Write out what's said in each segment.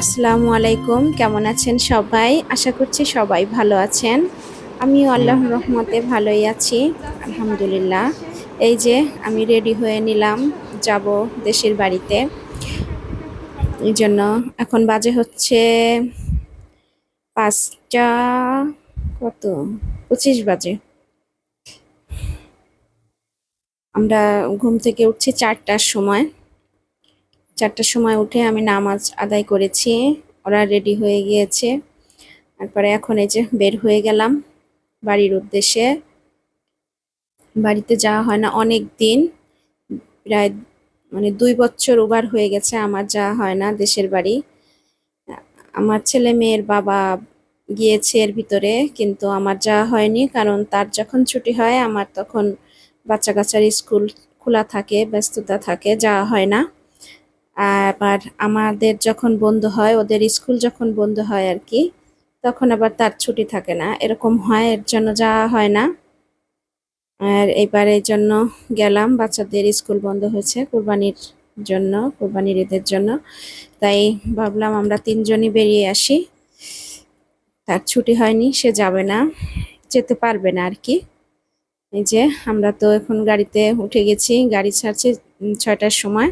আসসালামু আলাইকুম। কেমন আছেন সবাই? আশা করছি সবাই ভালো আছেন। আমিও আল্লাহ রহমতে ভালোই আছি, আলহামদুলিল্লাহ। এই যে আমি রেডি হয়ে নিলাম, যাব দেশের বাড়িতে। এই জন্য এখন বাজে হচ্ছে পাঁচটা কত? পঁচিশ বাজে। আমরা ঘুম থেকে উঠছি চারটার সময়। চারটার সময় উঠে আমি নামাজ আদায় করেছি, ওরা রেডি হয়ে গিয়েছে। তারপরে এখন এই যে বের হয়ে গেলাম বাড়ির উদ্দেশ্যে। বাড়িতে যাওয়া হয় না, অনেক দিন, প্রায় মানে দুই বছর ওভার হয়ে গেছে আমার, যাওয়া হয় না দেশের বাড়ি। আমার ছেলে মেয়ের বাবা গিয়েছে এর ভিতরে, কিন্তু আমার যাওয়া হয়নি, কারণ তার যখন ছুটি হয়, আমার তখন বাচ্চা কাচ্চার স্কুল খোলা থাকে, ব্যস্ততা থাকে, যাওয়া হয় না। আবার আমাদের যখন বন্ধ হয়, ওদের স্কুল যখন বন্ধ হয় আর কি, তখন আবার তার ছুটি থাকে না। এরকম হয়, এর জন্য যাওয়া হয় না। আর এইবার এই জন্য গেলাম, বাচ্চাদের স্কুল বন্ধ হয়েছে কোরবানির জন্য, কোরবানির ঈদের জন্য। তাই ভাবলাম আমরা তিনজনই বেরিয়ে আসি। তার ছুটি হয়নি, সে যাবে না, যেতে পারবে না আর কি। এই যে আমরা তো এখন গাড়িতে উঠে গেছি, গাড়ি ছাড়ছে ছয়টার সময়।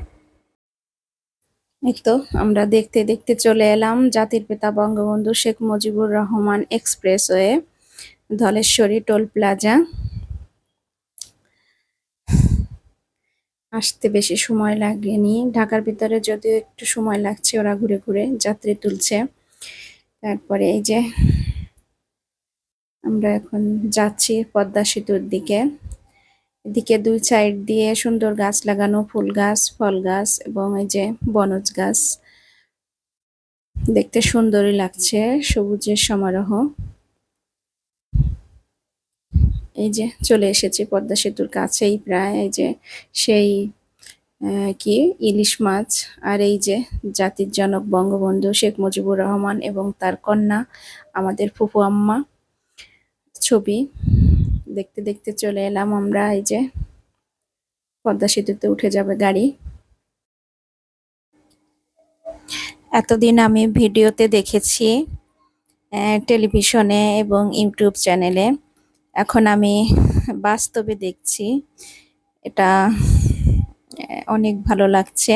এই তো, আমরা দেখতে দেখতে চলে এলাম জাতির পিতা Bangabandhu Sheikh Mujibur Rahman expressway, Dhaleshwari toll plaza. আসতে বেশি সময় লাগেনি। ঢাকার ভিতরে যদিও একটু সময় লাগছে, ওরা ঘুরে ঘুরে যাত্রী তুলছে। তারপরে এই যে আমরা এখন যাচ্ছি পদ্মা সেতুর দিকে। এদিকে দুই সাইড দিয়ে সুন্দর গাছ লাগানো, ফুল গাছ, ফল গাছ এবং এই যে বনজ গাছ। দেখতে সুন্দরই লাগছে সবুজের সমারোহ। এই যে চলে এসেছি পদ্মা সেতুর কাছেই প্রায়, এই যে সেই কি ইলিশ মাছ আর এই যে জাতির জনক বঙ্গবন্ধু শেখ মুজিবুর রহমান এবং তার কন্যা, আমাদের ফুফু আম্মা ছবি। দেখতে দেখতে চলে এলাম আমরা, এই যে পদ্মা সেতুতে উঠে যাবে গাড়ি। এতদিন আমি ভিডিওতে দেখেছি টেলিভিশনে এবং ইউটিউব চ্যানেলে। এখন আমি বাস্তবে দেখছি, এটা অনেক ভালো লাগছে,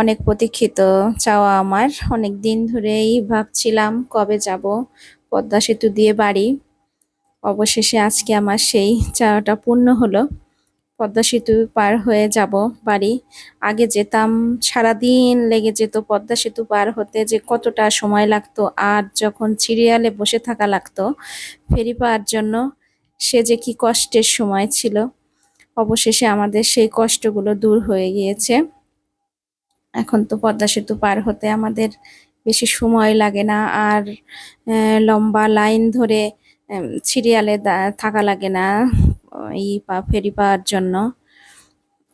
অনেক প্রতীক্ষিত চাওয়া আমার। অনেক দিন ধরেই ভাবছিলাম কবে যাব পদ্মা সেতু দিয়ে বাড়ি। অবশেষে আজকে আমার সেই চাওয়াটা পূর্ণ হলো। পদ্মা সেতু পার হয়ে যাব বাড়ি। আগে যেতাম, সারাদিন লেগে যেত পদ্মা সেতু পার হতে যে কতটা সময় লাগতো। আর যখন সিরিয়ালে বসে থাকা লাগতো ফেরি পাওয়ার জন্য, সে যে কি কষ্টের সময় ছিল। অবশেষে আমাদের সেই কষ্টগুলো দূর হয়ে গিয়েছে। এখন তো পদ্মা সেতু পার হতে আমাদের বেশি সময় লাগে না। আর লম্বা লাইন ধরে সিরিয়ালে থাকা লাগে না এই ফেরি পাওয়ার জন্য।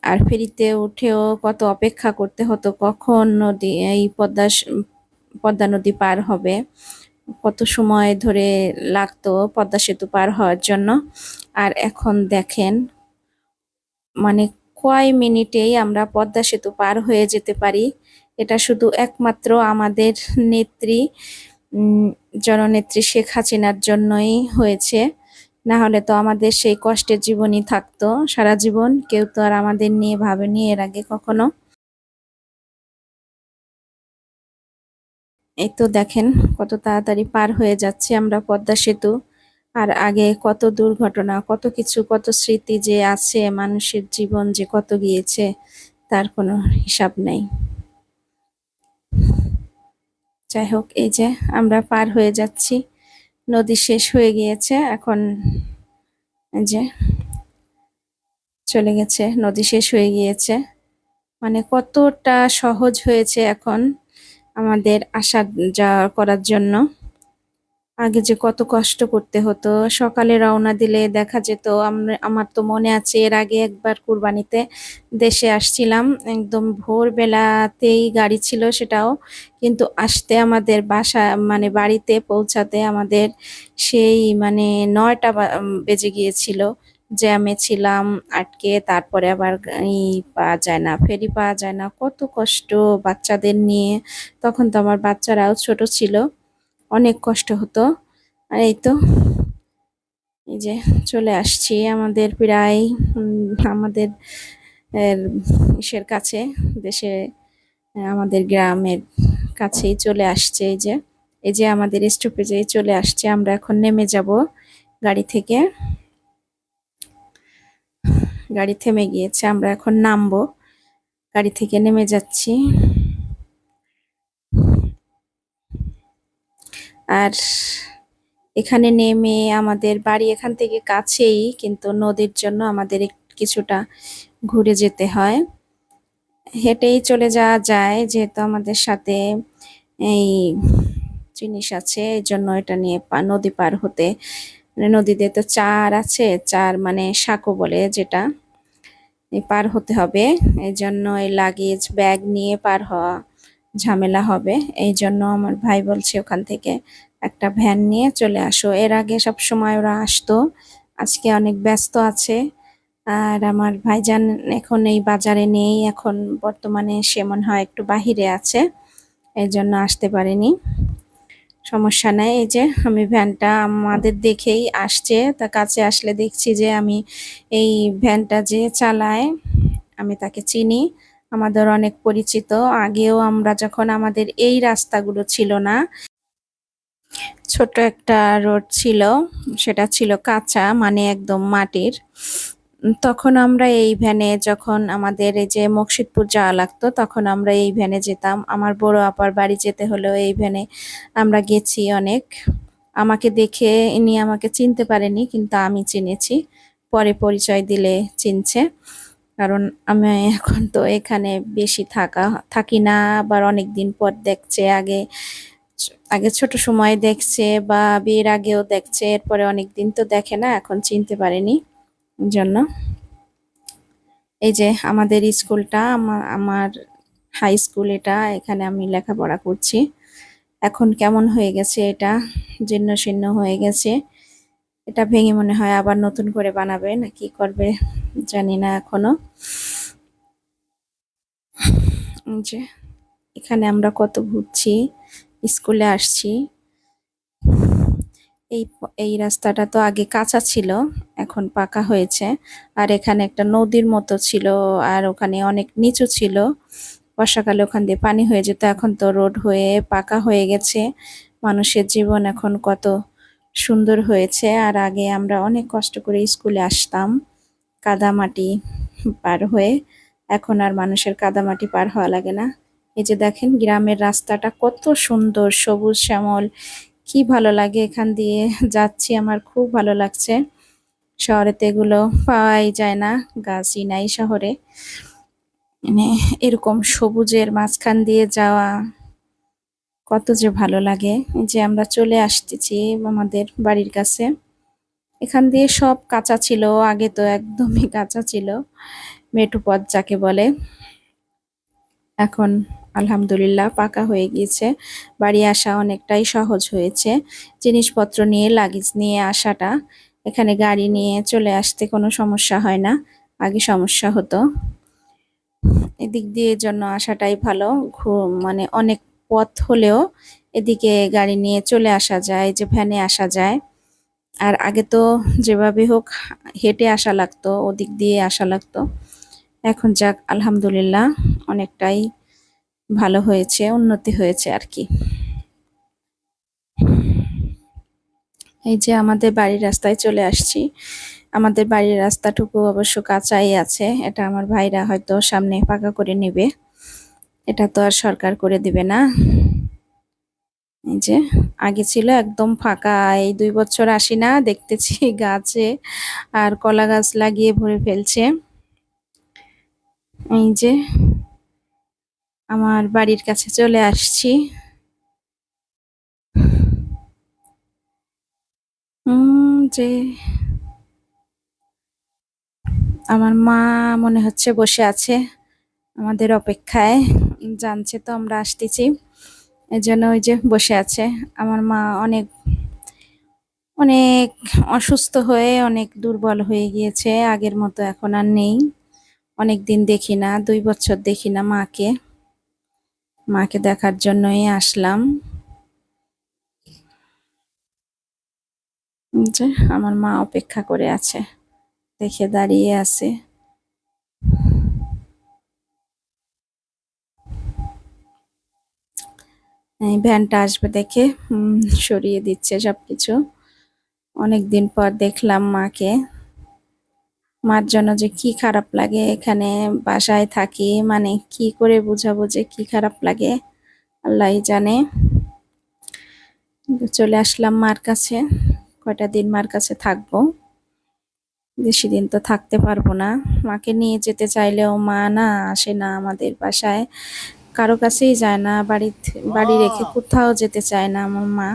আর ফেরিতে উঠেও কত অপেক্ষা করতে হতো, কখন নদী, এই পদ্মা পদ্মা নদী পার হবে, কত সময় ধরে লাগতো পদ্মা সেতু পার হওয়ার জন্য। আর এখন দেখেন মানে কয় মিনিটেই আমরা পদ্মা সেতু পার হয়ে যেতে পারি, এটা শুধু একমাত্র আমাদের নেত্রী জননেত্রী শেখ হাসিনার জন্যই হয়েছে। না হলে তো আমাদের সেই কষ্টের জীবনই থাকতো সারা জীবন। কেউ তো আর আমাদের নিয়ে ভাবেনি এর আগে কখনো। এই তো দেখেন কত তাড়াতাড়ি পার হয়ে যাচ্ছে আমরা পদ্মা সেতু। আর আগে কত দুর্ঘটনা, কত কিছু, কত স্মৃতি যে আছে মানুষের জীবন যে কত গিয়েছে, তার কোনো হিসাব নেই। যাই হোক, এই যে আমরা পার হয়ে যাচ্ছি। নদী শেষ হয়ে গিয়েছে, এখন যে চলে গেছে, নদী শেষ হয়ে গিয়েছে। মানে কতটা সহজ হয়েছে এখন আমাদের আসা যাওয়া করার জন্য। আগে যে কত কষ্ট করতে হতো, সকালে রওনা দিলে দেখা যেত, আমার তো মনে আছে এর আগে একবার কুরবানিতে দেশে আসছিলাম, একদম ভোরবেলাতেই গাড়ি ছিল সেটাও, কিন্তু আসতে আমাদের বাসা মানে বাড়িতে পৌঁছাতে আমাদের সেই মানে নয়টা বেজে গিয়েছিল, জ্যামে ছিলাম, আটকে তারপরে আবার ই পাওয়া যায় না, ফেরি পাওয়া যায় না, কত কষ্ট বাচ্চাদের নিয়ে, তখন তো আমার বাচ্চারাও ছোট ছিল। অনেক কষ্ট হতো। আর এই তো, এই যে চলে আসছি আমাদের প্রায় আমাদের ইসের কাছে, দেশে আমাদের গ্রামের কাছেই চলে আসছে এই যে। এই যে আমাদের স্টপেজে চলে আসছে, আমরা এখন নেমে যাব গাড়ি থেকে। গাড়ি থেমে গিয়েছে, আমরা এখন নামবো। গাড়ি থেকে নেমে যাচ্ছি। আর এখানে নেমে আমাদের বাড়ি এখান থেকে কাছেই, কিন্তু নদীর জন্য আমাদের কিছুটা ঘুরে যেতে হয়। হেঁটেই চলে যাওয়া যায়, যেহেতু আমাদের সাথে এই জিনিস আছে এই জন্য এটা নিয়ে নদী পার হতে। মানে নদীতে তো চার আছে, চার মানে সাঁকো বলে যেটা। পার হতে হবে এই জন্য এই লাগেজ ব্যাগ নিয়ে পার হওয়া ঝামেলা হবে। এই জন্য আমার ভাই বলছে ওখান থেকে একটা ভ্যান নিয়ে চলে আসো। এর আগে সব সময় ওরা আসতো। আজকে অনেক ব্যস্ত আছে। আর আমার ভাইজান এখন এই বাজারে নেই। এখন বর্তমানে সে মনে হয় একটু বাহিরে আছে। এই জন্য আসতে পারেনি। সমস্যা নাই। এই যে আমি ভ্যানটা আমাদের দেখেই আসছে। তা কাছে আসলে দেখছি যে আমি এই ভ্যানটা যে চালায়, আমি তাকে চিনি। আমাদের অনেক পরিচিত। আগেও আমরা যখন আমাদের এই রাস্তাগুলো ছিল না, ছোট একটা রোড ছিল, সেটা ছিল কাঁচা মানে একদম মাটির। তখন আমরা এই ভ্যানে যখন আমাদের এই যে মকসিদপুর যাওয়া লাগতো, তখন আমরা এই ভ্যানে যেতাম। আমার বড় আপার বাড়ি যেতে হলেও এই ভ্যানে আমরা গেছি অনেক। আমাকে দেখে ইনি আমাকে চিনতে পারেনি, কিন্তু আমি চিনেছি। পরে পরিচয় দিলে চিনছে। কারণ আমি এখন তো এখানে বেশি থাকা, থাকি না, আবার অনেক দিন পর দেখছে আগে আগে ছোট সময় দেখছে বা বিয়ের আগেও দেখছে, এরপরে অনেক দিন তো দেখে না, এখন চিনতে পারেনি জন্য। এই যে আমাদের স্কুলটা আমার আমার হাই স্কুল এটা, এখানে আমি লেখাপড়া করছি। এখন কেমন হয়ে গেছে এটা? জীর্ণ শীর্ণ হয়ে গেছে। এটা ভেঙে মনে হয় আবার নতুন করে বানাবে না কি করবে জানি না এখনও। যে, এখানে আমরা কত ঘুরছি, স্কুলে আসছি। এই এই রাস্তাটা তো আগে কাঁচা ছিল, এখন পাকা হয়েছে। আর এখানে একটা নদীর মতো ছিল, আর ওখানে অনেক নিচু ছিল। বর্ষাকালে ওখান দিয়ে পানি হয়ে যেত, এখন তো রোড হয়ে পাকা হয়ে গেছে। মানুষের জীবন এখন কত সুন্দর হয়েছে। আর আগে আমরা অনেক কষ্ট করে স্কুলে আসতাম, কাদামাটি পার হয়ে। এখন আর মানুষের কাদামাটি পার হওয়া লাগে না। এই যে দেখেন গ্রামের রাস্তাটা কত সুন্দর, সবুজ শ্যামল। কি ভালো লাগে এখান দিয়ে যাচ্ছি, আমার খুব ভালো লাগছে। শহরেতে এগুলো পাওয়াই যায় না, গাছই নাই শহরে। মানে এরকম সবুজের মাঝখান দিয়ে যাওয়া কত যে ভালো লাগে। যে আমরা চলে আসতেছি আমাদের বাড়ির কাছে। এখান দিয়ে সব কাঁচা ছিল, আগে তো একদমই কাঁচা ছিল। মেটু পথ যাকে বলে। এখন আলহামদুলিল্লাহ পাকা হয়ে গিয়েছে। বাড়ি আসা অনেকটাই সহজ হয়েছে। জিনিসপত্র নিয়ে লাগেজ নিয়ে আসাটা। এখানে গাড়ি নিয়ে চলে আসতে কোনো সমস্যা হয় না। আগে সমস্যা হতো। এদিক দিয়ে জন্য আসাটাই ভালো। মানে অনেক পথ হলেও এদিকে গাড়ি নিয়ে চলে আসা যায়, যে ভ্যানে আসা যায়। আর আগে তো যেভাবে হোক হেঁটে আসা লাগতো, ওদিক দিয়ে আসা লাগতো। এখন যাক, আলহামদুলিল্লাহ অনেকটাই ভালো হয়েছে, উন্নতি হয়েছে আর কি। এই যে আমাদের বাড়ির রাস্তায় চলে আসছি। আমাদের বাড়ির রাস্তাটুকু অবশ্য কাঁচাই আছে, এটা আমার ভাইরা হয়তো সামনে পাকা করে নেবে। এটা তো আর সরকার করে দিবে না। এই যে, আগে ছিল একদম ফাঁকা, এই দুই বছর আসি না, দেখতেছি গাছে আর কলা গাছ লাগিয়ে ভরে ফেলছে। এই যে, আমার বাড়ির কাছে চলে আসছি। যে, আমার মা মনে হচ্ছে বসে আছে আমাদের অপেক্ষায়। জানছে তো আমরা আসতেছি। এই জন্য ওই যে বসে আছে। আমার মা অনেক অনেক অসুস্থ হয়ে অনেক দুর্বল হয়ে গিয়েছে। আগের মতো এখন আর নেই। অনেক দিন দেখি না, দুই বছর দেখি না মাকে। মাকে দেখার জন্যই আসলাম। যে আমার মা অপেক্ষা করে আছে, দেখে দাঁড়িয়ে আছে। ভ্যানটা আসবে দেখে সরিয়ে দিচ্ছে সবকিছু। অনেক দিন পর দেখলাম মাকে। মার জন্য যে কি খারাপ লাগে, এখানে বাসায় থাকি মানে কি করে বুঝাবো যে কি খারাপ লাগে আল্লাহই জানে। চলে আসলাম মার কাছে, কয়টা দিন মার কাছে থাকব। বেশি দিন তো থাকতে পারব না। মাকে নিয়ে যেতে চাইলেও মা না আসে না আমাদের বাসায়। কারও কাছেই যায় না বাড়ি বাড়ি রেখে কোথাও যেতে চায় না আমার মা।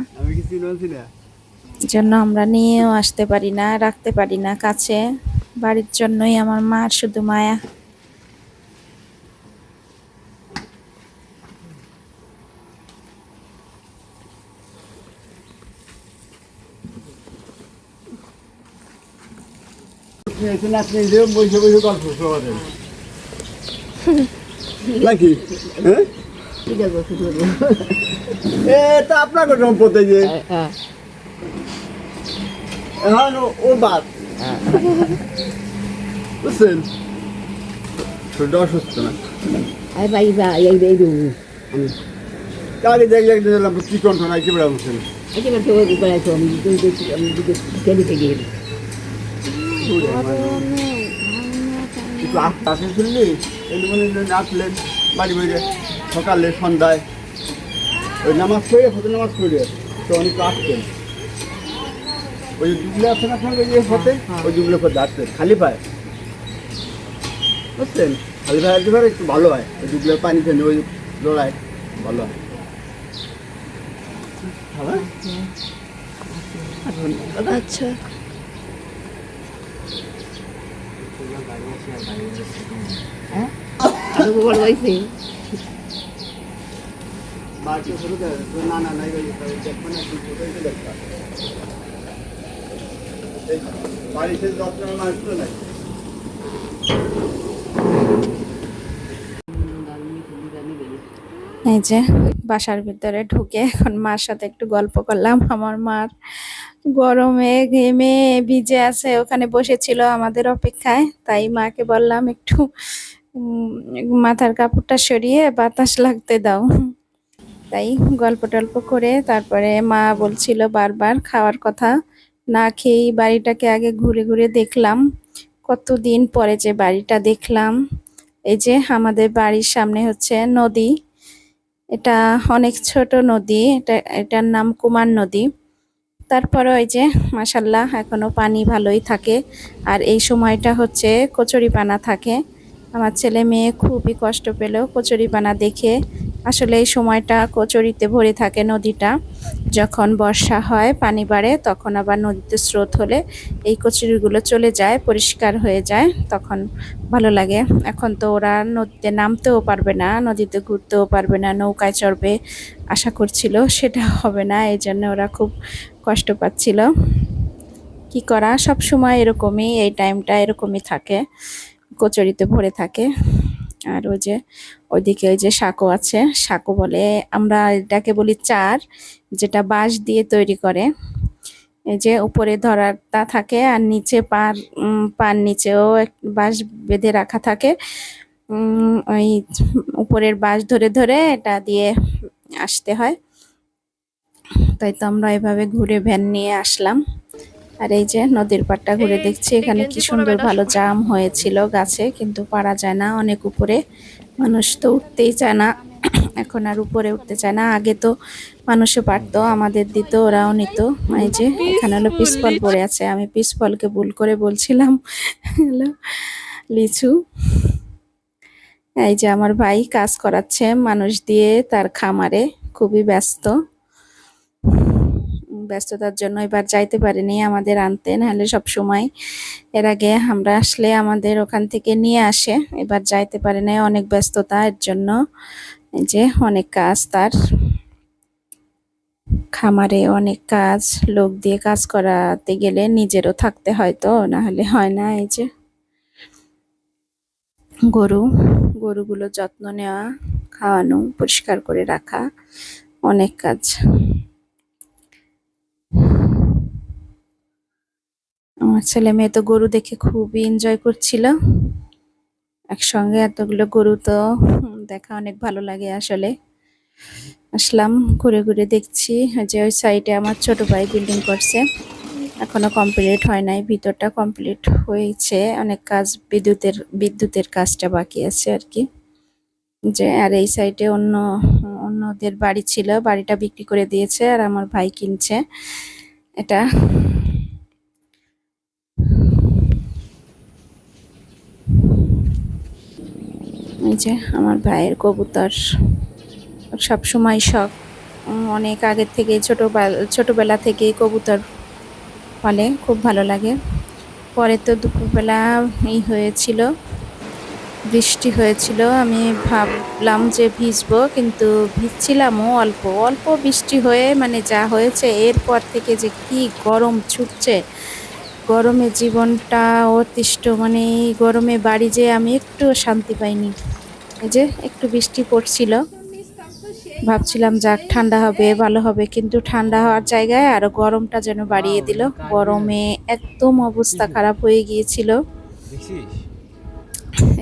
জন্য আমরা নিয়েও আসতে পারি না রাখতে পারি না কাছে। বাড়ির জন্যই আমার মার শুধু মায়া। আপনি যে বসে বসে গল্প শোনাবেন। নাকি হ্যাঁ কি করব এ তা আপনাকে সম্পত্তি যে হ্যাঁ এখন ও- বাদ বুঝছেন শরীরটা অসুস্থ না আই ভাই ভাই এই এই আমি কাকে দেখলে একটা দিলাম কি কণ্ঠ নাই কি বুঝছেন একেবারে একটু আসে শুনলি আসলেন বাড়ি বাড়ি সকালে সন্ধ্যায়। ওই নামাজ পড়ে হতে নামাজ পড়ে তো অনেক আসতেন ওই দুগুলো আছে না আপনার ওই যে হতে ওই দুগুলো করে দাঁড়তেন খালি পায়। বুঝছেন? খালি পায়ে আসতে পারে একটু ভালো হয়। ওই দুগুলো পানি খেলে ওই লড়াই ভালো হয়। হ্যাঁ? আচ্ছা হ্যাঁ আরও বড় হয়েছে বাড়িতে করে না না নাই ওই দেখবে না তুই কোথায় গেলে দেখবা। এই যে বাসার ভিতরে ঢুকে এখন মার সাথে একটু গল্প করলাম। আমার মার গরমে ঘেমে ভিজে আছে, ওখানে বসেছিল আমাদের অপেক্ষায়। তাই মাকে বললাম, একটু মাথার কাপড়টা সরিয়ে বাতাস লাগতে দাও। তাই গল্প টল্প করে তারপরে মা বলছিল বারবার খাওয়ার কথা। না খেয়েই বাড়িটাকে আগে ঘুরে ঘুরে দেখলাম। কতদিন পরে যে বাড়িটা দেখলাম। এই যে আমাদের বাড়ির সামনে হচ্ছে নদী। এটা অনেক ছোট নদী, এটা, এটার নাম কুমার নদী। তারপরে ওই যে মাসাল্লাহ এখনও পানি ভালোই থাকে। আর এই সময়টা হচ্ছে কচুরিপানা থাকে। আমার ছেলে মেয়ে খুবই কষ্ট পেল কচুরিপানা দেখে। আসলে এই সময়টা কচুরিতে ভরে থাকে নদীটা। যখন বর্ষা হয়, পানি বাড়ে, তখন আবার নদীতে স্রোত হলে এই কচুরিগুলো চলে যায়, পরিষ্কার হয়ে যায়, তখন ভালো লাগে। এখন তো ওরা নদীতে নামতেও পারবে না, নদীতে ঘুরতেও পারবে না, নৌকায় চড়বে আশা করছিল, সেটা হবে না, এই জন্য ওরা খুব কষ্ট পাচ্ছিল। কি করা সব সময় এরকমই, এই টাইমটা এরকমই থাকে, কচুরিতে ভরে থাকে। আর ওই যে, ওইদিকে ওই যে সাঁকো আছে। সাঁকো বলে, আমরা এটাকে বলি চার, যেটা বাঁশ দিয়ে তৈরি করে। এই যে উপরে ধরাটা থাকে আর নিচে পার পার নিচেও বাঁশ বেঁধে রাখা থাকে। ওই উপরের বাঁশ ধরে ধরে এটা দিয়ে আসতে হয়। তাই তো আমরা এভাবে ঘুরে ভ্যান নিয়ে আসলাম। আর এই যে নদীর পাড়টা ঘুরে দেখছি এখানে কি সুন্দর ভালো জাম হয়েছিল গাছে কিন্তু পারা যায় না অনেক উপরে। মানুষ তো উঠতেই চায় না এখন আর উপরে উঠতে চায় না। আগে তো মানুষে পারতো আমাদের দিত ওরাও নিত। এই যে এখানে হলো পিসফল পড়ে আছে। আমি পিসফলকে ভুল করে বলছিলাম। হলো লিচু। এই যে আমার ভাই কাজ করাচ্ছে মানুষ দিয়ে তার খামারে খুবই ব্যস্ত। ব্যস্ততার জন্য এবার যাইতে পারিনি আমাদের আনতে, নাহলে সব সময় এর আগে আমরা আসলে আমাদের ওখান থেকে নিয়ে আসে, এবার যাইতে পারে নাই অনেক ব্যস্ততা এর জন্য যে অনেক কাজ তার খামারে অনেক কাজ, লোক দিয়ে কাজ করাতে গেলে নিজেরও থাকতে হয় তো না হলে হয় না এই যে গরু, গরুগুলো যত্ন নেওয়া, খাওয়ানো, পরিষ্কার করে রাখা, অনেক কাজ। আমার ছেলে মেয়ে তো গরু দেখে খুবই এনজয় করছিল। একসঙ্গে এতগুলো গরু তো দেখা অনেক ভালো লাগে আসলে। আসলাম, ঘুরে ঘুরে দেখছি যে ওই সাইডে আমার ছোট ভাই বিল্ডিং করছে। এখনও কমপ্লিট হয় নাই, ভিতরটা কমপ্লিট হয়েছে। অনেক কাজ বিদ্যুতের বিদ্যুতের কাজটা বাকি আছে আর কি। যে আর এই সাইডে অন্য, অন্যদের বাড়ি ছিল, বাড়িটা বিক্রি করে দিয়েছে আর আমার ভাই কিনছে। এটা এই যে আমার ভাইয়ের কবুতর সব সময় শখ অনেক আগের থেকে ছোট ছোটোবেলা থেকেই কবুতর ফলে খুব ভালো লাগে। পরে তো দুপুরবেলা এই হয়েছিল, বৃষ্টি হয়েছিল, আমি ভাবলাম যে ভিজবো, কিন্তু ভিজছিলামও অল্প। অল্প বৃষ্টি হয়ে মানে যা হয়েছে, এরপর থেকে যে কি গরম ছুটছে, গরমে জীবনটা অতিষ্ঠ মানে এই গরমে বাড়ি যেয়ে আমি একটু শান্তি পাইনি। এই যে একটু বৃষ্টি পড়ছিল। ভাবছিলাম, যাক, ঠান্ডা হবে, ভালো হবে। কিন্তু ঠান্ডা হওয়ার জায়গায় আরও গরমটা যেন বাড়িয়ে দিল। গরমে একদম অবস্থা খারাপ হয়ে গিয়েছিল।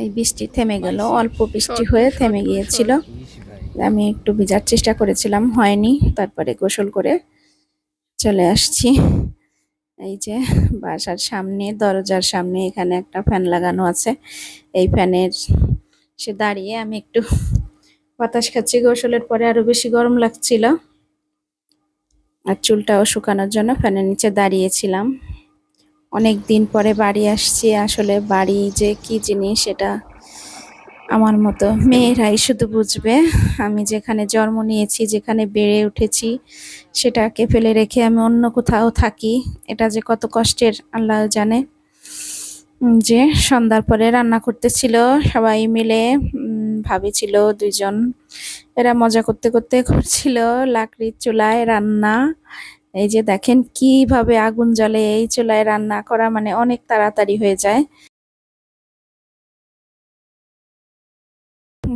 এই বৃষ্টি থেমে গেল, অল্প বৃষ্টি হয়ে থেমে গিয়েছিল। আমি একটু ভিজার চেষ্টা করেছিলাম, হয়নি। তারপরে গোসল করে চলে আসছি। এই যে বাসার সামনে, দরজার সামনে এখানে একটা ফ্যান লাগানো আছে। এই ফ্যানের সে দাঁড়িয়ে আমি একটু বাতাস খাচ্ছি। গোসলের পরে আরও বেশি গরম লাগছিল। আর চুলটাও শুকানোর জন্য ফ্যানের নিচে দাঁড়িয়েছিলাম। অনেক দিন পরে বাড়ি আসছি। আসলে বাড়ি যে কি জিনিস এটা আমার মতো মেয়েরাই শুধু বুঝবে। আমি যেখানে জন্ম নিয়েছি, যেখানে বেড়ে উঠেছি, সেটাকে ফেলে রেখে আমি অন্য কোথাও থাকি। এটা যে কত কষ্টের, আল্লাহ জানে। যে সন্ধ্যার পরে রান্না করতেছিল সবাই মিলে উম, ভাবি ছিল দুইজন। এরা মজা করতে করতে করছিল লাকড়ির চুলায় রান্না। এই যে দেখেন কীভাবে আগুন জ্বলে এই চুলায় রান্না করা মানে অনেক তাড়াতাড়ি হয়ে যায়।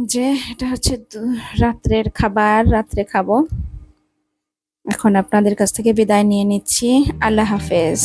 যে এটা হচ্ছে রাত্রের খাবার রাত্রে খাব। এখন আপনাদের কাছ থেকে বিদায় নিয়ে নিচ্ছি। আল্লাহ হাফেজ।